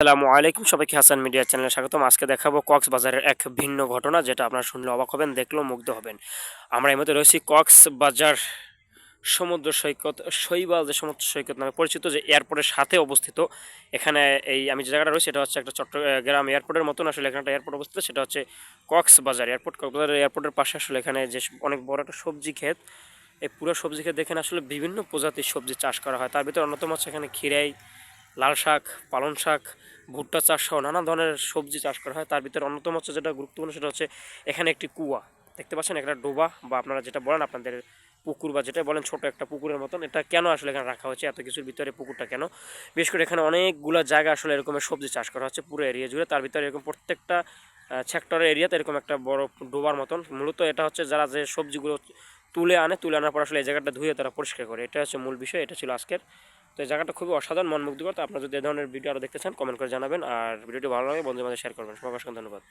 আসসালামু আলাইকুম। সবাইকে হাসান মিডিয়া চ্যানেলে স্বাগতম। আজকে দেখাবো কক্সবাজারের এক ভিন্ন ঘটনা, যেটা আপনারা শুনলে অবাক হবেন, দেখলেও মুগ্ধ হবেন। আমরা এই মধ্যে রয়েছি কক্সবাজার সমুদ্র সৈকত, শৈবাল যে সমুদ্র সৈকত নামে পরিচিত, যে এয়ারপোর্টের সাথে অবস্থিত। এখানে এই আমি যে জায়গাটা রয়েছে এটা হচ্ছে একটা চট্টগ্রাম এয়ারপোর্টের মতন। আসলে এখানে একটা এয়ারপোর্ট অবস্থিত, সেটা হচ্ছে কক্সবাজার এয়ারপোর্ট। কক্সবাজার এয়ারপোর্টের পাশে আসলে এখানে যে অনেক বড় একটা সবজি ক্ষেত, এই পুরো সবজি ক্ষেত দেখেন আসলে বিভিন্ন প্রজাতির সবজি চাষ করা হয়। তার ভিতরে অন্যতম হচ্ছে এখানে খিরাই লাল শাক, পালং শাক, ভুট্টা চাষ সহ নানা ধরনের সবজি চাষ করা হয়। তার ভিতরে অন্যতম হচ্ছে যেটা গুরুত্বপূর্ণ, সেটা হচ্ছে এখানে একটি কুয়া। দেখতে পাচ্ছেন একটা ডোবা বা আপনারা যেটা বলেন আপনাদের পুকুর বা যেটা বলেন ছোট একটা পুকুরের মতন, এটা কেন আসলে এখানে রাখা হয়েছে, এত কিছুর ভিতরে পুকুরটা কেন? বিশেষ করে এখানে অনেকগুলো জায়গা আসলে এরকমের সবজি চাষ করা হচ্ছে পুরো এরিয়া জুড়ে। তার ভিতরে এরকম প্রত্যেকটা সেক্টরের এরিয়াতে এরকম একটা বড় ডোবার মতন। মূলত এটা হচ্ছে যারা যে সবজিগুলো তুলে আনে, তুলে আনার পর আসলে এই জায়গাটা ধুয়ে তারা পরিষ্কার করে। এটা হচ্ছে মূল বিষয়, এটা ছিল আজকের তো এই জায়গাটা খুবই অসাধারণ, মনমুগ্ধকর। তো আপনারা যদি এই ধরনের ভিডিও আরও দেখতে চান কমেন্ট করে জানাবেন। আর ভিডিওটি ভালো লাগে, বন্ধুদের মধ্যে শেয়ার করবেন। সবাই অসংখ্য ধন্যবাদ।